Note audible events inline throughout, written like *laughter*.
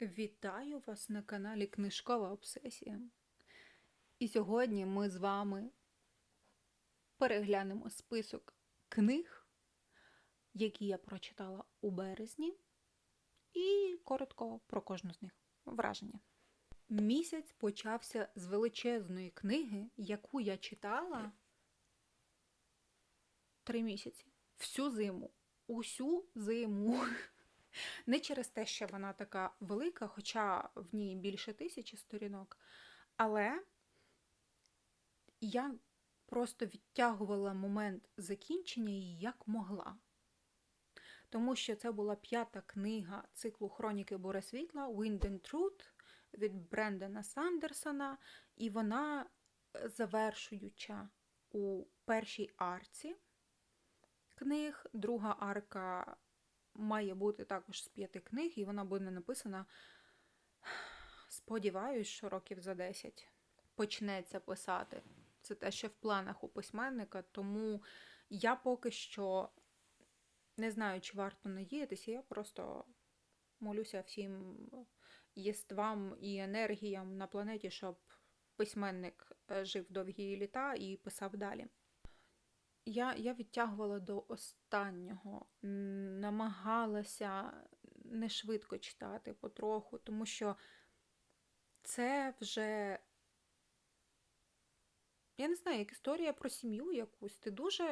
Вітаю вас на каналі Книжкова Обсесія. І сьогодні ми з вами переглянемо список книг, які я прочитала у березні, і коротко про кожну з них враження. Місяць почався з величезної книги, яку я читала три місяці. Всю зиму. Усю зиму. Не через те, що вона така велика, хоча в ній більше тисячі сторінок. Але я просто відтягувала момент закінчення її як могла. Тому що це була п'ята книга циклу Хроніки Буре Світла Wind and Truth від Брендена Сандерсона, і вона завершуюча у першій арці книг. Друга арка має бути також з п'яти книг, і вона буде написана, сподіваюсь, що років за 10 почнеться писати. Це те, що в планах у письменника, тому я поки що не знаю, чи варто надіятися, я просто молюся всім єствам і енергіям на планеті, щоб письменник е, жив довгі літа і писав далі. Я я відтягувала до останнього, намагалася не швидко читати потроху, тому що це вже, я не знаю, як історія про сім'ю якусь. Ти дуже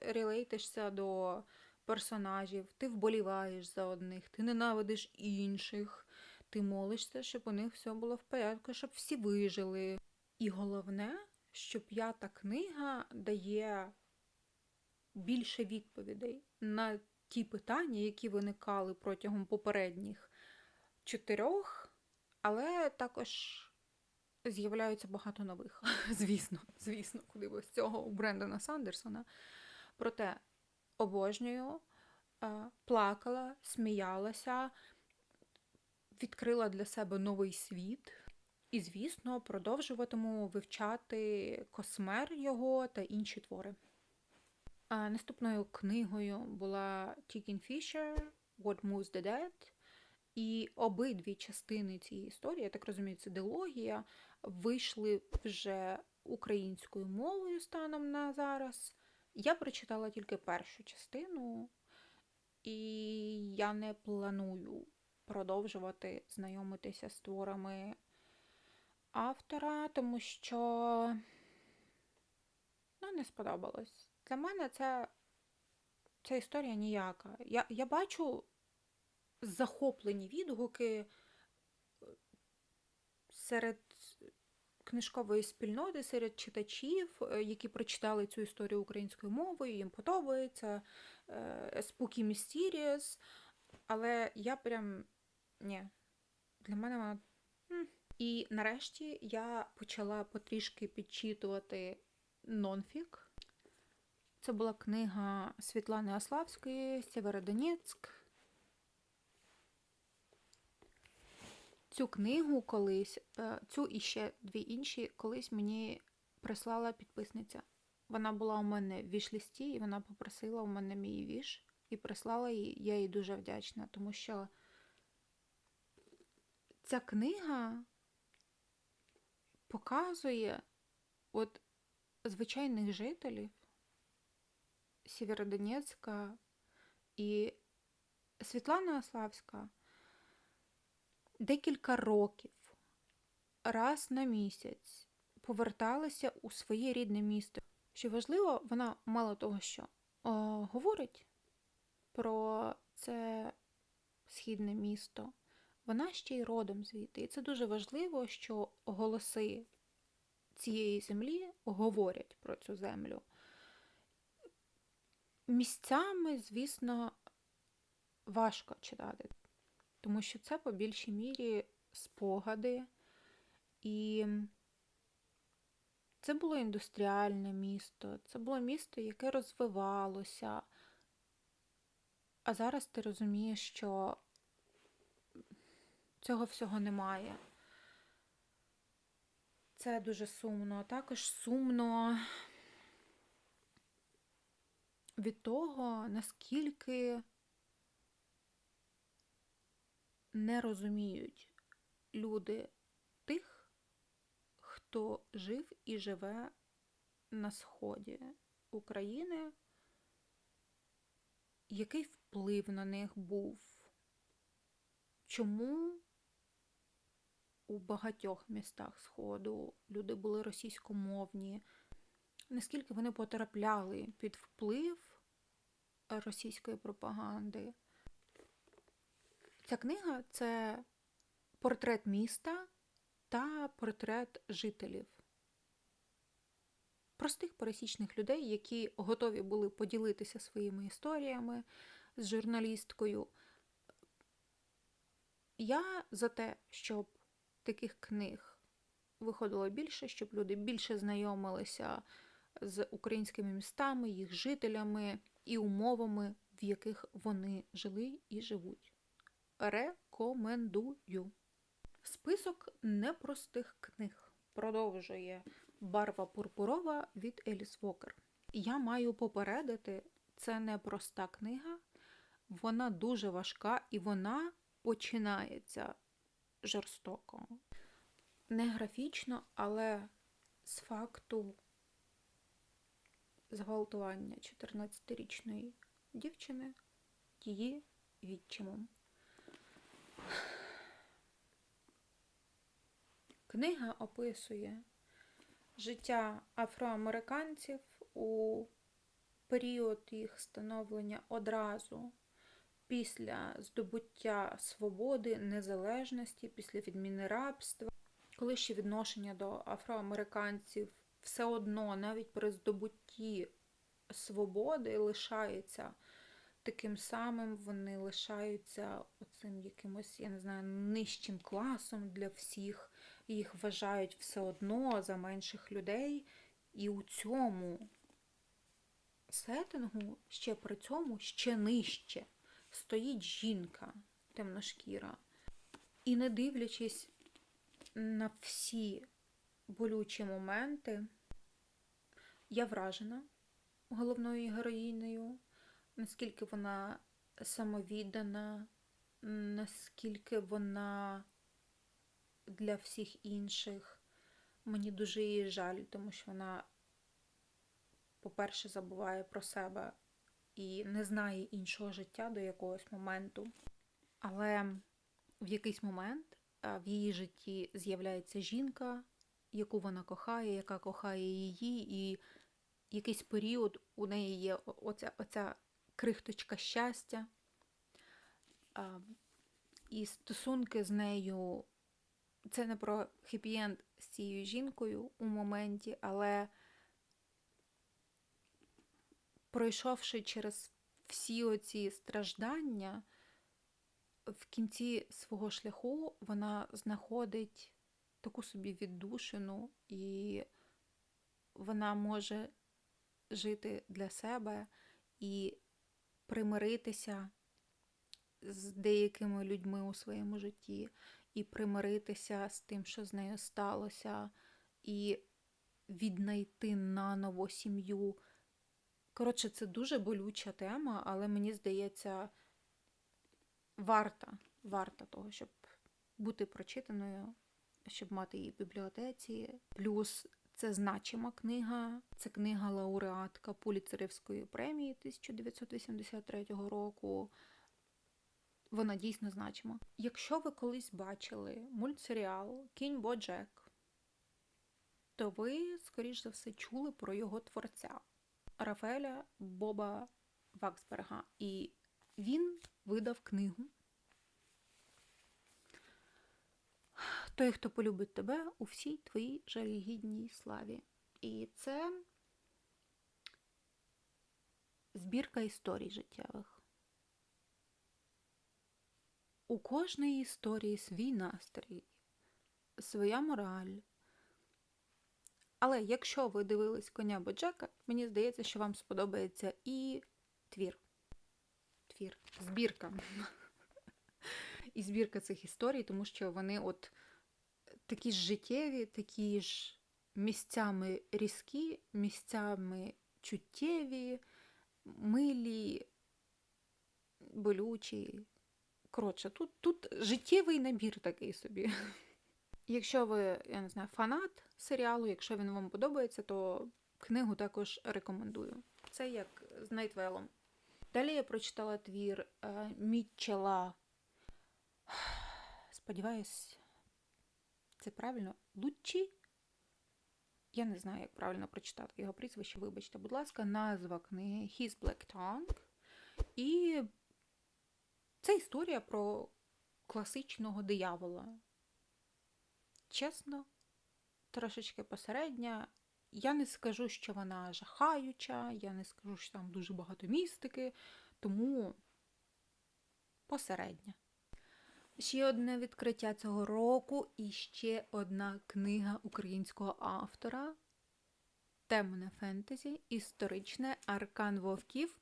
релейтишся до персонажів, ти вболіваєш за одних, ти ненавидиш інших, ти молишся, щоб у них все було в порядку, щоб всі вижили. І головне, що п'ята книга дає більше відповідей на ті питання, які виникали протягом попередніх чотирьох, але також з'являються багато нових. *laughs* Звісно, звісно, куди без цього у Брендона Сандерсона. Проте обожнюю, плакала, сміялася, відкрила для себе новий світ. І, звісно, продовжуватиму вивчати космер його та інші твори. Наступною книгою була Тікін Fisher What Moves the Dead. І обидві частини цієї історії, я так розумію, це дилогія, вийшли вже українською мовою станом на зараз. Я прочитала тільки першу частину, і я не планую продовжувати знайомитися з творами автора, тому що ну, не сподобалось. Для мене це ця історія ніяка. Я, Я бачу захоплені відгуки е, серед книжкової спільноти, серед читачів, е, які прочитали цю історію українською мовою, їм подобається е, Spooky Mysterious, але я прям ні, для мене вона. І нарешті я почала потрішки підчитувати нонфік. Це була книга Світлани Аславської Сєвєродонецьк. Цю книгу колись, е, цю і ще дві інші, колись мені прислала підписниця. Вона була у мене в віш-листі, і вона попросила у мене мій віш і прислала її. Я їй дуже вдячна, тому що ця книга показує от звичайних жителів. Сєвєродонецька і Світлана Ославська декілька років, раз на місяць поверталася у своє рідне місто. Що важливо, вона мало того, що о, говорить про це східне місто, вона ще й родом звідти. І це дуже важливо, що голоси цієї землі говорять про цю землю. Місцями, звісно, важко читати, тому що це по більшій мірі спогади. І це було індустріальне місто, це було місто, яке розвивалося. А зараз ти розумієш, що цього всього немає. Це дуже сумно. Також сумно від того, наскільки не розуміють люди тих, хто жив і живе на сході України, який вплив на них був? Чому у багатьох містах Сходу люди були російськомовні? Наскільки вони потрапляли під вплив російської пропаганди? Ця книга це портрет міста та портрет жителів. Простих пересічних людей, які готові були поділитися своїми історіями з журналісткою. Я за те, щоб таких книг виходило більше, щоб люди більше знайомилися з українськими містами, їх жителями і умовами, в яких вони жили і живуть. Рекомендую. Список непростих книг продовжує Барва пурпурова від Еліс Вокер. Я маю попередити, це не проста книга, вона дуже важка і вона починається жорстоко. Не графічно, але з факту зґвалтування 14-річної дівчини її відчимом. Книга описує життя афроамериканців у період їх становлення одразу після здобуття свободи, незалежності, після відміни рабства, коли ще відношення до афроамериканців все одно, навіть при здобутті свободи, лишається таким самим, вони лишаються оцим якимось, я не знаю, нижчим класом для всіх. Їх вважають все одно за менших людей. І у цьому сеттингу ще при цьому ще нижче стоїть жінка темношкіра. І не дивлячись на всі болючі моменти, я вражена головною героїнею, наскільки вона самовіддана, наскільки вона для всіх інших. Мені дуже її жаль, тому що вона, по-перше, забуває про себе і не знає іншого життя до якогось моменту. Але в якийсь момент в її житті з'являється жінка, яку вона кохає, яка кохає її, і якийсь період у неї є оця, оця крихточка щастя. І стосунки з нею це не про хеппі-енд з цією жінкою у моменті, але пройшовши через всі оці страждання, в кінці свого шляху вона знаходить таку собі віддушину, і вона може жити для себе і примиритися з деякими людьми у своєму житті, і примиритися з тим, що з нею сталося, і віднайти наново сім'ю. Коротше, це дуже болюча тема, але мені здається, варта, варта того, щоб бути прочитаною, щоб мати її в бібліотеці. Плюс це значима книга, це книга лауреатка Пуліцерівської премії 1983 року. Вона дійсно значима. Якщо ви колись бачили мультсеріал Кінь Боджек, то ви, скоріш за все, чули про його творця Рафаеля Боба Ваксберга. І він видав книгу. Той, хто полюбить тебе у всій твоїй жалігідній славі. І це збірка історій життєвих. У кожної історії свій настрій, своя мораль. Але якщо ви дивились коня Боджека, мені здається, що вам сподобається і твір. Твір, збірка. *laughs* І збірка цих історій, тому що вони от такі ж життєві, такі ж місцями різкі, місцями чуттєві, милі, болючі. Коротше, тут, тут життєвий набір такий собі. *laughs* Якщо ви, я не знаю, фанат серіалу, якщо він вам подобається, то книгу також рекомендую. Це як з Найтвелом. Далі я прочитала твір е, Мітчела. *sighs* Сподіваюсь, це правильно? Луччі? Я не знаю, як правильно прочитати його прізвище, вибачте, будь ласка, назва книги His Black Tongue. І це історія про класичного диявола. Чесно, трошечки посередня. Я не скажу, що вона жахаюча, я не скажу, що там дуже багато містики, тому посередня. Ще одне відкриття цього року і ще одна книга українського автора. Темне фентезі, історичне Аркан Вовків.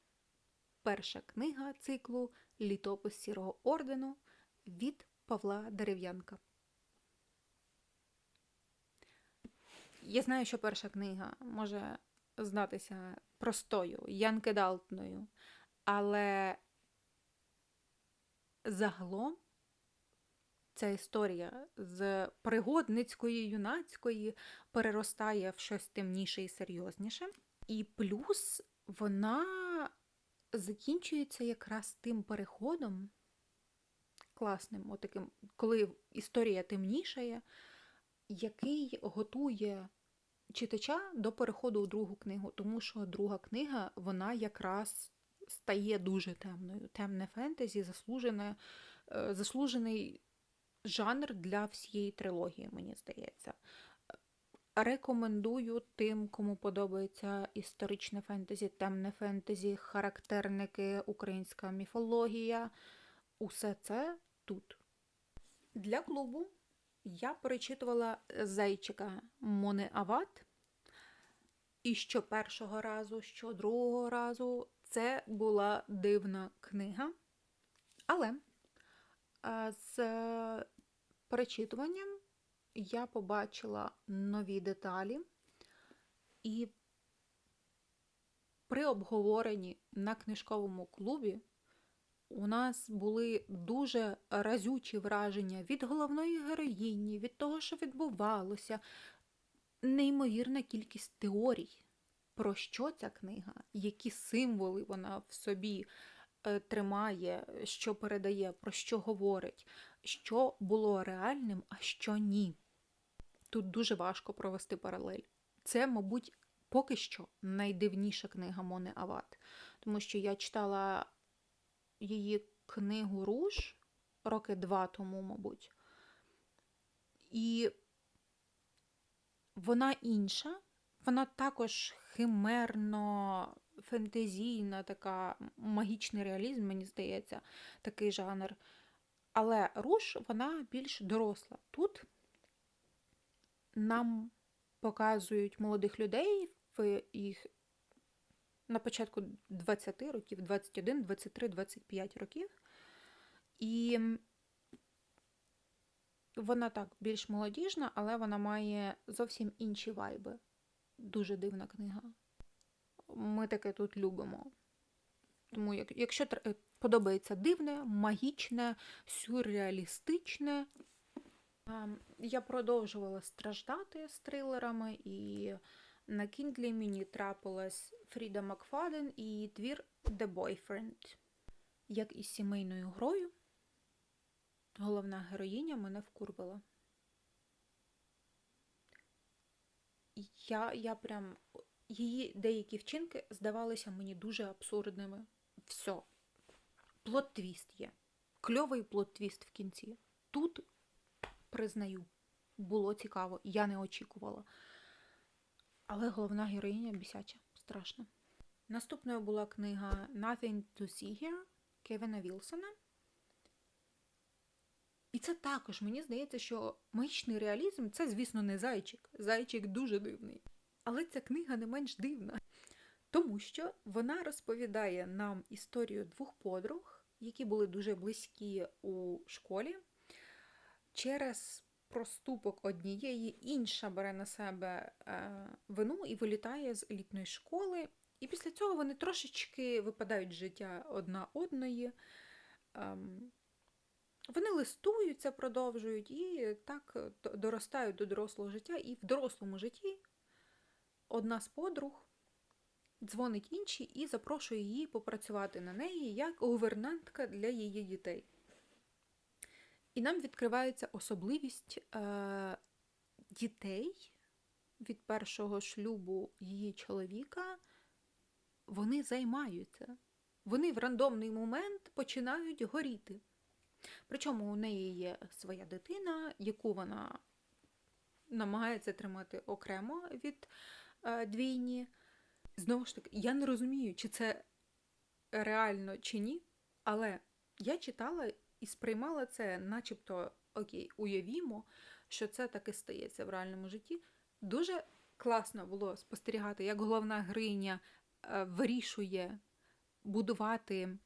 Перша книга циклу Літопис Сірого ордену від Павла Дерев'янка. Я знаю, що перша книга може здатися простою, янкедалтною, але загалом ця історія з пригодницької, юнацької переростає в щось темніше і серйозніше. І плюс вона закінчується якраз тим переходом класним, отаким, коли історія темнішає, який готує читача до переходу у другу книгу, тому що друга книга, вона якраз стає дуже темною. Темне фентезі, заслужене, е, заслужений жанр для всієї трилогії, мені здається. Рекомендую тим, кому подобається історичне фентезі, темне фентезі, характерники, українська міфологія. Усе це тут. Для клубу я перечитувала зайчика Мони Ават. І що першого разу, що другого разу це була дивна книга. Але з перечитуванням я побачила нові деталі, і при обговоренні на книжковому клубі у нас були дуже разючі враження від головної героїні, від того, що відбувалося, неймовірна кількість теорій, про що ця книга, які символи вона в собі е, тримає, що передає, про що говорить, що було реальним, а що ні. Тут дуже важко провести паралель. Це, мабуть, поки що найдивніша книга Мони Ават, тому що я читала її книгу Руж роки два тому, мабуть. І вона інша, вона також химерно, фентезійна, така магічний реалізм, мені здається, такий жанр. Але руш вона більш доросла. Тут нам показують молодих людей в їх на початку 20 років, 21, 23, 25 років. І вона так більш молодіжна, але вона має зовсім інші вайби. Дуже дивна книга. Ми таке тут любимо. Тому, якщо подобається дивне, магічне, сюрреалістичне, я продовжувала страждати з трилерами, і на Кіндлі мені трапилась Фріда Макфаден і твір The Boyfriend. Як із сімейною грою, головна героїня мене вкурвила. Я, я прям її деякі вчинки здавалися мені дуже абсурдними. Все. Плот-твіст є. Кльовий плот-твіст в кінці. Тут, признаю, було цікаво, я не очікувала. Але головна героїня бісяча, страшно. Наступною була книга Nothing to See Here Кевіна Вілсона. І це також, мені здається, що магічний реалізм це, звісно, не зайчик. Зайчик дуже дивний. Але ця книга не менш дивна, тому що вона розповідає нам історію двох подруг, які були дуже близькі у школі. Через проступок однієї, інша бере на себе е, вину і вилітає з елітної школи. І після цього вони трошечки випадають з життя одна одної. Ем, Вони листуються, продовжують і так доростають до дорослого життя. І в дорослому житті одна з подруг дзвонить іншій і запрошує її попрацювати на неї як гувернантка для її дітей. І нам відкривається особливість е, дітей від першого шлюбу її чоловіка. Вони займаються. Вони в рандомний момент починають горіти. Причому у неї є своя дитина, яку вона намагається тримати окремо від двійні. Знову ж таки, я не розумію, чи це реально чи ні, але я читала і сприймала це, начебто, окей, уявімо, що це таки стається в реальному житті. Дуже класно було спостерігати, як головна героїня е, вирішує будувати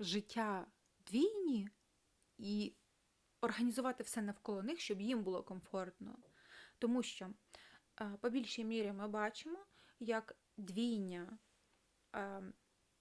життя двійні і організувати все навколо них, щоб їм було комфортно. Тому що е, по більшій мірі ми бачимо, як двійня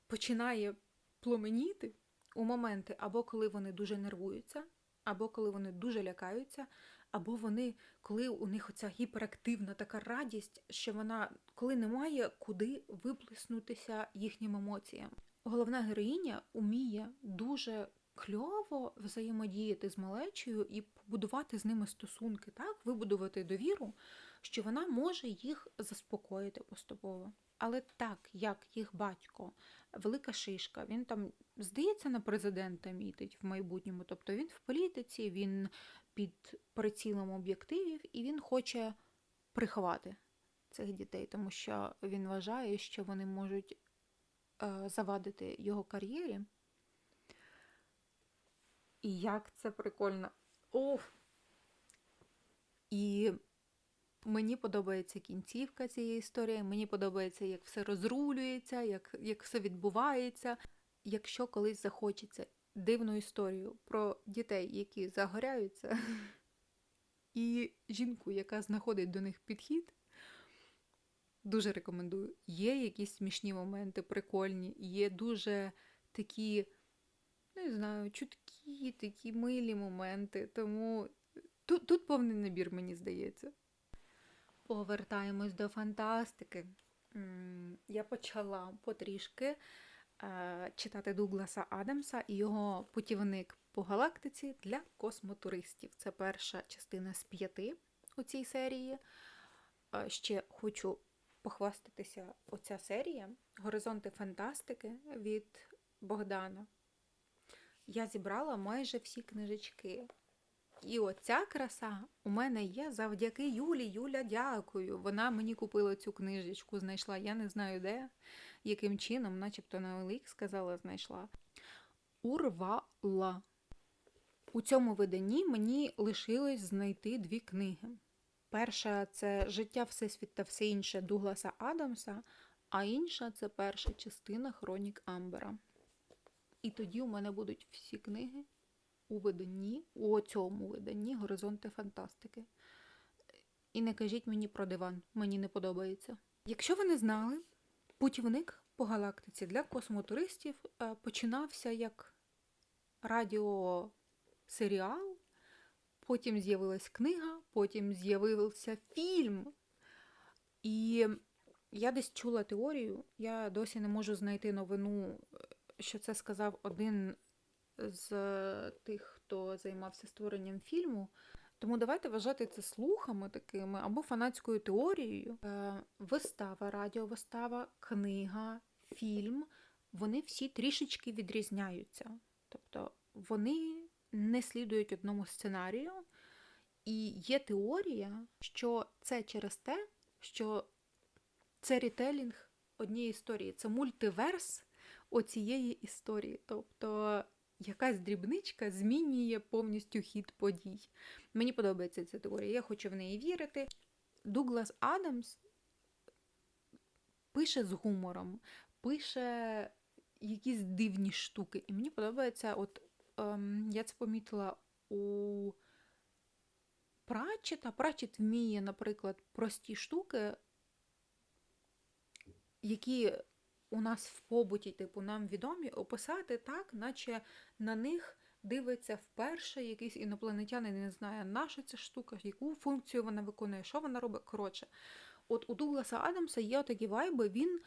починає пломеніти у моменти, або коли вони дуже нервуються, або коли вони дуже лякаються, або вони, коли у них оця гіперактивна така радість, що вона коли немає куди виплеснутися їхнім емоціям. Головна героїня уміє дуже кльово взаємодіяти з малечею і побудувати з ними стосунки, так, вибудувати довіру, що вона може їх заспокоїти поступово. Але так, як їх батько, велика шишка, він там, здається, на президента мітить в майбутньому. Тобто він в політиці, він під прицілом об'єктивів і він хоче приховати цих дітей, тому що він вважає, що вони можуть е, завадити його кар'єрі. І як це прикольно. Оф! І мені подобається кінцівка цієї історії, мені подобається, як все розрулюється, як, як все відбувається. Якщо колись захочеться дивну історію про дітей, які загоряються, *laughs* і жінку, яка знаходить до них підхід, дуже рекомендую. Є якісь смішні моменти, прикольні, є дуже такі, не знаю, чуткі, такі милі моменти. Тому тут, тут повний набір, мені здається. Повертаємось до фантастики. Я почала потрішки е, читати Дугласа Адамса і його путівник по галактиці для космотуристів. Це перша частина з п'яти у цій серії. Е, Ще хочу похвастатися оця серія Горизонти фантастики від Богдана. Я зібрала майже всі книжечки. І оця краса у мене є завдяки Юлі. Юля, дякую. Вона мені купила цю книжечку, знайшла. Я не знаю де, яким чином, начебто на OLX сказала, знайшла. Урвала. У цьому виданні мені лишилось знайти дві книги. Перша це Життя Всесвіт та все інше Дугласа Адамса, а інша це перша частина Хронік Амбера. І тоді у мене будуть всі книги у виданні, у цьому виданні Горизонти фантастики. І не кажіть мені про диван, мені не подобається. Якщо ви не знали, путівник по галактиці для космотуристів е, починався як радіосеріал, потім з'явилась книга, потім з'явився фільм. І я десь чула теорію, я досі не можу знайти новину, е, що це сказав один з тих, хто займався створенням фільму. Тому давайте вважати це слухами такими або фанатською теорією. Е, Вистава, радіовистава, книга, фільм вони всі трішечки відрізняються. Тобто вони не слідують одному сценарію. І є теорія, що це через те, що це рітелінг однієї історії, це мультиверс оцієї історії. Тобто якась дрібничка змінює повністю хід подій. Мені подобається ця теорія, я хочу в неї вірити. Дуглас Адамс пише з гумором, пише якісь дивні штуки. І мені подобається, от ем, я це помітила у Пратчета. Пратчет вміє, наприклад, прості штуки, які у нас в побуті, типу, нам відомі, описати так, наче на них дивиться вперше, якийсь інопланетянин не знає, наша ця штука, яку функцію вона виконує, що вона робить. Коротше, от у Дугласа Адамса є такі вайби, він.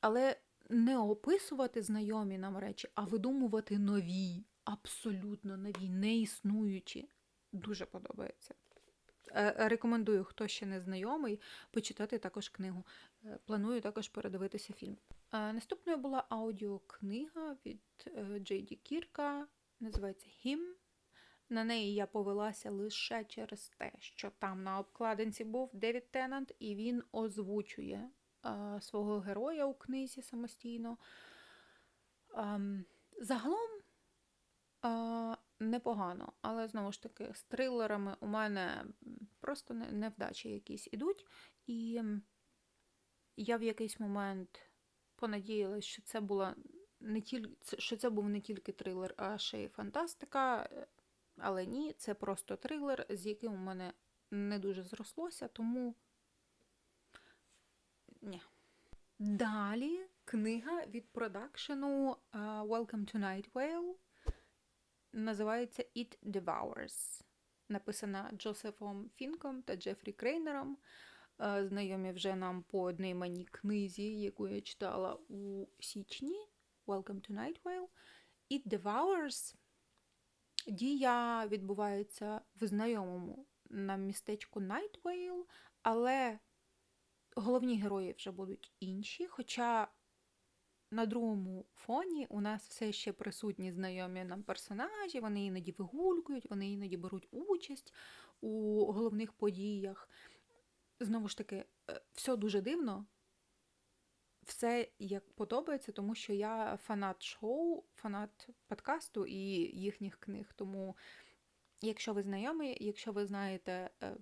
Але не описувати знайомі нам речі, а видумувати нові, абсолютно нові, неіснуючі. Дуже подобається. Е, Рекомендую, хто ще не знайомий, почитати також книгу. Е, Планую також передивитися фільм. Е, Наступною була аудіокнига від е, Джейді Кірка, називається Him. На неї я повелася лише через те, що там на обкладинці був Девід Теннант, і він озвучує свого героя у книзі самостійно. Загалом а, непогано, але знову ж таки, з трилерами у мене просто невдачі якісь ідуть. І я в якийсь момент понадіялась, що це була не тільки що це був не тільки трилер, а ще й фантастика. Е, Але ні, це просто трилер, з яким у мене не дуже зрослося, тому ні. Далі книга від продакшену Welcome to Night Vale називається It Devours. Написана Джозефом Фінком та Джефрі Крейнером. Е, Знайомі вже нам по однойменній книзі, яку я читала у січні. Welcome to Night Vale. It Devours. Дія відбувається в знайомому нам містечку Найтвейл, але головні герої вже будуть інші. Хоча на другому фоні у нас все ще присутні знайомі нам персонажі, вони іноді вигулькують, вони іноді беруть участь у головних подіях. Знову ж таки, е, все дуже дивно. Все як подобається, тому що я фанат шоу, фанат подкасту і їхніх книг. Тому, якщо ви знайомі, якщо ви знаєте е,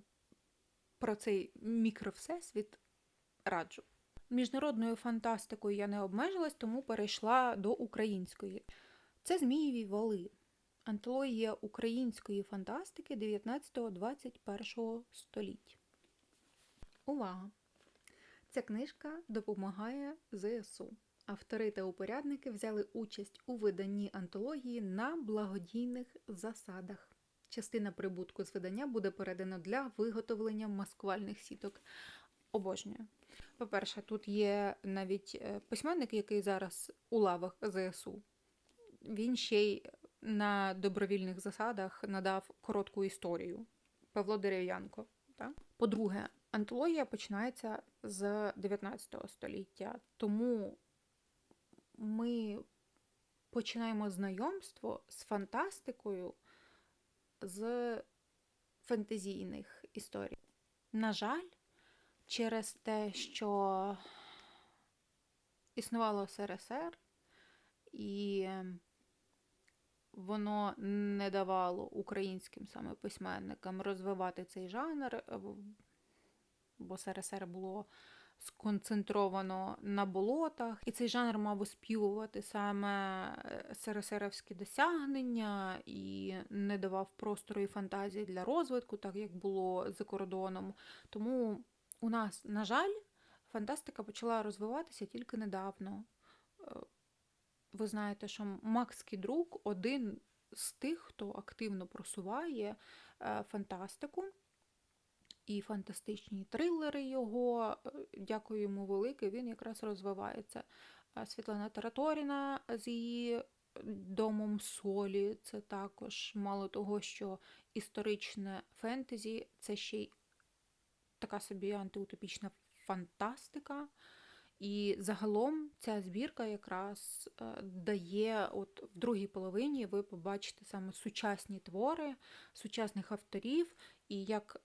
про цей мікровсесвіт, раджу. Міжнародною фантастикою я не обмежилась, тому перейшла до української. Це Змієві вали. Антологія української фантастики 19-21 століття. Увага! Ця книжка допомагає ЗСУ. Автори та упорядники взяли участь у виданні антології на благодійних засадах. Частина прибутку з видання буде передана для виготовлення маскувальних сіток. Обожнюю. По-перше, тут є навіть е, письменник, який зараз у лавах ЗСУ. Він ще й на добровільних засадах надав коротку історію. Павло Дерев'янко. По-друге, антологія починається з 19 століття, тому ми починаємо знайомство з фантастикою з фентезійних історій. На жаль, через те, що існувало СРСР, і воно не давало українським саме письменникам розвивати цей жанр, е, бо СРСР було сконцентровано на болотах, і цей жанр мав оспівувати саме е, СРСРівські досягнення і не давав простору і фантазії для розвитку, так як було за кордоном. Тому у нас, на жаль, фантастика почала розвиватися тільки недавно. Е, Ви знаєте, що Макс Кідрук один з тих, хто активно просуває е, фантастику і фантастичні трилери його. Е, Дякую йому велике, він якраз розвивається. Світлана Тараторіна з її домом солі. Це також мало того, що історичне фентезі, це ще й така собі антиутопічна фантастика. І загалом ця збірка якраз е, дає, от в другій половині ви побачите саме сучасні твори сучасних авторів, і як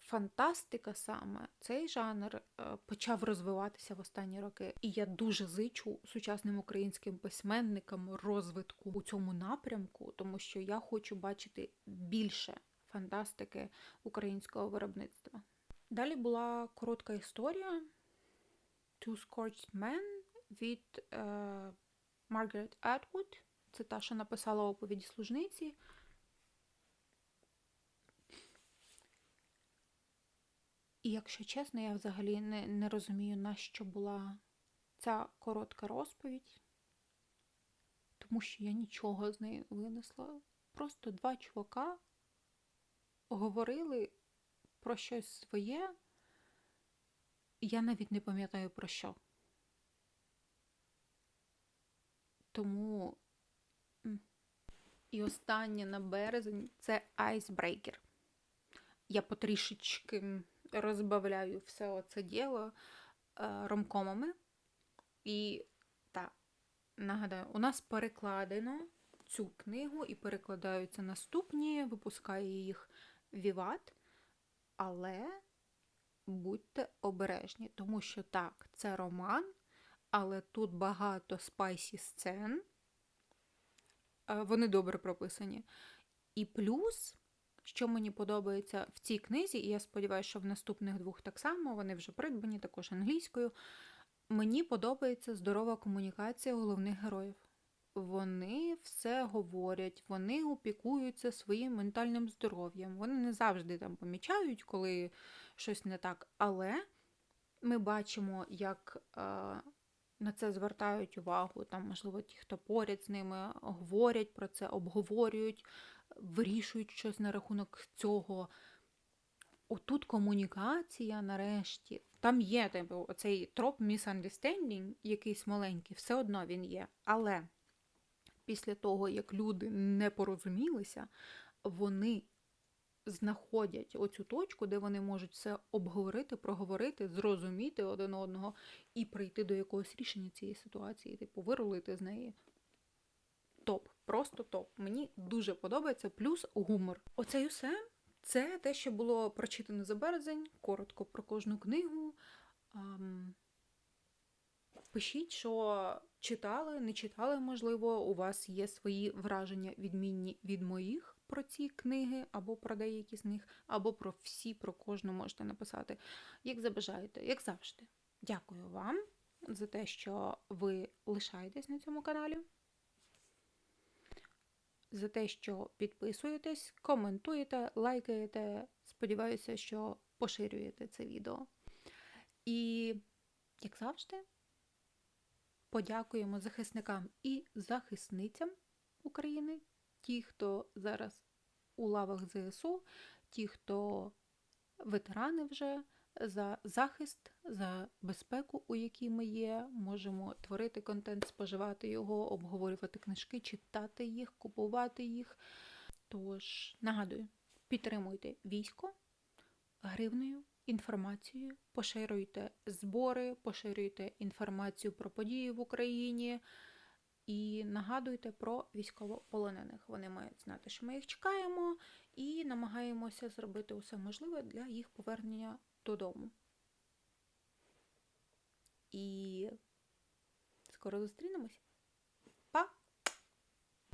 фантастика саме цей жанр е, почав розвиватися в останні роки. І я дуже зичу сучасним українським письменникам розвитку у цьому напрямку, тому що я хочу бачити більше фантастики українського виробництва. Далі була коротка історія Two Scorched Men від е, Маргарет. Це та, що написала оповіді служниці. І якщо чесно, я взагалі не, не розумію, на що була ця коротка розповідь. тому що я нічого з неї винесла. Просто два чувака говорили про щось своє, я навіть не пам'ятаю про що. Тому. І останнє на березень це айсбрейкер. Я потрішечки розбавляю все оце діло е, ромкомами. І так, нагадаю, у нас перекладено цю книгу і перекладаються наступні, випускає їх Віват. Але будьте обережні, тому що так, це роман, але тут багато спайсі сцен. Е, Вони добре прописані. І плюс, що мені подобається в цій книзі, і я сподіваюся, що в наступних двох так само, вони вже придбані також англійською. Мені подобається здорова комунікація головних героїв. Вони все говорять, вони опікуються своїм ментальним здоров'ям. Вони не завжди там помічають, коли щось не так. Але ми бачимо, як е, на це звертають увагу. Там, можливо, ті, хто поряд з ними говорять про це, обговорюють, вирішують щось на рахунок цього. Отут комунікація нарешті. Там є типу, оцей троп misunderstanding, якийсь маленький, все одно він є. Але після того, як люди не порозумілися, вони знаходять оцю точку, де вони можуть все обговорити, проговорити, зрозуміти один одного і прийти до якогось рішення цієї ситуації, типу, вирулити з неї. Топ, просто топ. Мені дуже подобається, плюс гумор. Оце й усе. Це те, що було прочитано за березень, коротко про кожну книгу. Пишіть, що читали, не читали, можливо, у вас є свої враження відмінні від моїх про ці книги, або про деякі з них, або про всі, про кожну можете написати, як забажаєте, як завжди. Дякую вам за те, що ви лишаєтесь на цьому каналі. За те, що підписуєтесь, коментуєте, лайкаєте. Сподіваюся, що поширюєте це відео. І, як завжди, подякуємо захисникам і захисницям України, ті, хто зараз у лавах ЗСУ, ті, хто ветерани вже за захист, за безпеку, у якій ми є. Можемо творити контент, споживати його, обговорювати книжки, читати їх, купувати їх. Тож, нагадую, підтримуйте військо гривнею, інформацією, поширюйте збори, поширюйте інформацію про події в Україні і нагадуйте про військовополонених. Вони мають знати, що ми їх чекаємо, і намагаємося зробити усе можливе для їх повернення додому. І скоро зустрінемось.